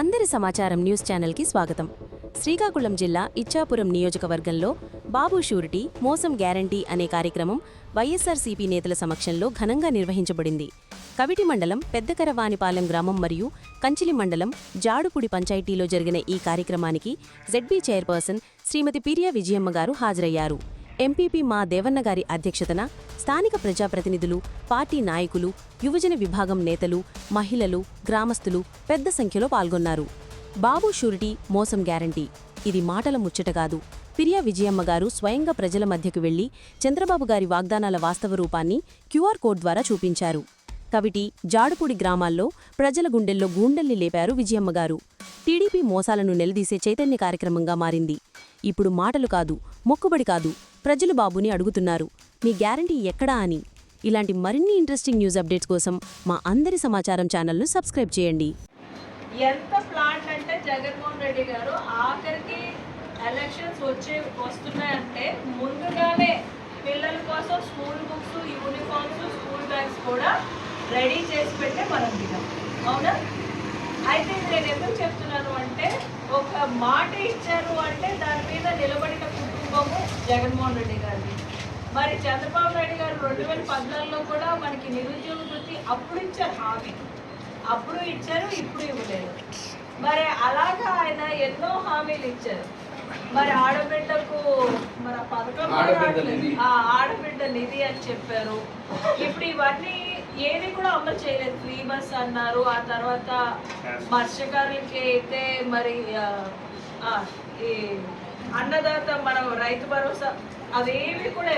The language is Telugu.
అందరి సమాచారం న్యూస్ ఛానల్కి స్వాగతం. శ్రీకాకుళం జిల్లా ఇచ్చాపురం నియోజకవర్గంలో బాబు షూరిటీ మోసం గ్యారంటీ అనే కార్యక్రమం వైఎస్ఆర్సీపీ నేతల సమక్షంలో ఘనంగా నిర్వహించబడింది. కవిటి మండలం పెద్దకరవానిపాలెం గ్రామం మరియు కంచిలి మండలం జాడుపుడి పంచాయతీలో జరిగిన ఈ కార్యక్రమానికి జెడ్బీ చైర్పర్సన్ శ్రీమతి పిరియా విజయమ్మ గారు హాజరయ్యారు. ఎంపీపీ మా దేవన్న గారి అధ్యక్షతన స్థానిక ప్రజాప్రతినిధులు పార్టీ నాయకులు యువజన విభాగం నేతలు మహిళలు గ్రామస్తులు పెద్ద సంఖ్యలో పాల్గొన్నారు. బాబు షూరిటీ మోసం గ్యారంటీ. ఇది మాటల ముచ్చట కాదు. పిరియా విజయమ్మ గారు స్వయంగా ప్రజల మధ్యకు వెళ్ళి చంద్రబాబు గారి వాగ్దానాల వాస్తవ రూపాన్ని క్యూఆర్ కోడ్ ద్వారా చూపించారు. కవిటి జాడుపూడి గ్రామాల్లో ప్రజల గుండెల్లో గూండెల్ని లేపారు విజయమ్మ గారు. టీడీపీ మోసాలను నిలదీసే చైతన్య కార్యక్రమంగా మారింది. ఇప్పుడు మాటలు కాదు మొక్కుబడి కాదు. ప్రజలు బాబుని అడుగుతున్నారు. మీ గ్యారంటీ ఎక్కడా అని. ఇలాంటి మరిన్ని ఇంట్రెస్టింగ్ న్యూస్ అప్డేట్స్ కోసం మా అందరి సమాచారం ఛానల్ను సబ్స్క్రైబ్ చేయండి. ఎంత ప్లాంట్ అంటే జగన్మోహన్ రెడ్డి గారు ఆఖరికి ఎలక్షన్స్ వచ్చే వస్తున్నాయంటే ముందుగానే పిల్లల కోసం school books uniforms school bags కూడా రెడీ చేసి పెట్టే మనం దిగాం. అవునా? అయితే నేను ఎందుకు చెప్తున్నాను అంటే ఒక మాట ఇచ్చారు అంటే దాని మీద నిలబడిన జగన్మోహన్ రెడ్డి గారిది. మరి చంద్రబాబు నాయుడు గారు రెండు వేల పద్నాలుగులో కూడా మనకి నిరుద్యోగ వృత్తి అప్పుడు ఇచ్చారు హామీ. అప్పుడు ఇచ్చారు ఇప్పుడు ఇవ్వలేదు. మరి అలాగా ఆయన ఎన్నో హామీలు ఇచ్చారు. మరి ఆడబిడ్డకు మన పథకం ఆడబిడ్డ. నిధి. ఆ, ఆడబిడ్డ నిధి అని చెప్పారు. ఇప్పుడు ఇవన్నీ ఏది కూడా అమలు చేయలేదు. ఫ్రీ బస్ అన్నారు ఆ తర్వాత మత్స్యకారులకి అయితే మరి ఈ అన్నదాత మన రైతు భరోసా అవేవి కూడా